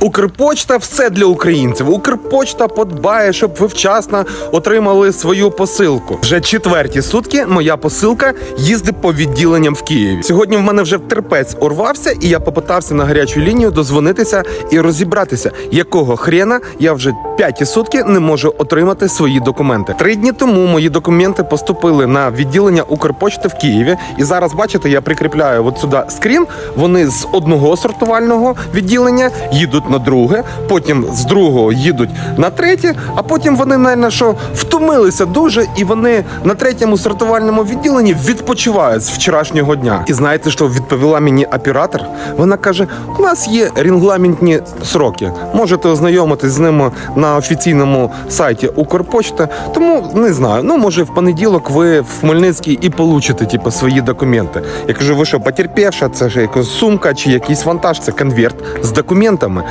Укрпочта все для українців. Укрпочта подбає, щоб ви вчасно отримали свою посилку. Вже четверті сутки моя посилка їздить по відділенням в Києві. Сьогодні в мене вже терпець урвався, і я попитався на гарячу лінію дозвонитися і розібратися, якого хрена я вже п'яті сутки не можу отримати свої документи. Три дні тому мої документи поступили на відділення Укрпочти в Києві. І зараз бачите, я прикріпляю от сюди скрін. Вони з одного сортувального відділення їдуть на друге, потім з другого їдуть на третє, а потім вони, навіть, що втомилися дуже, і вони на третьому сортувальному відділенні відпочивають з вчорашнього дня. І знаєте, що відповіла мені оператор? Вона каже: у нас є регламентні сроки. Можете ознайомитись з ними на офіційному сайті Укрпочти. Тому не знаю. Ну може в понеділок ви в Хмельницький і получите типу, свої документи. Я кажу, ви що, потерпівша, це ж якась сумка чи якийсь вантаж, це конверт з документами.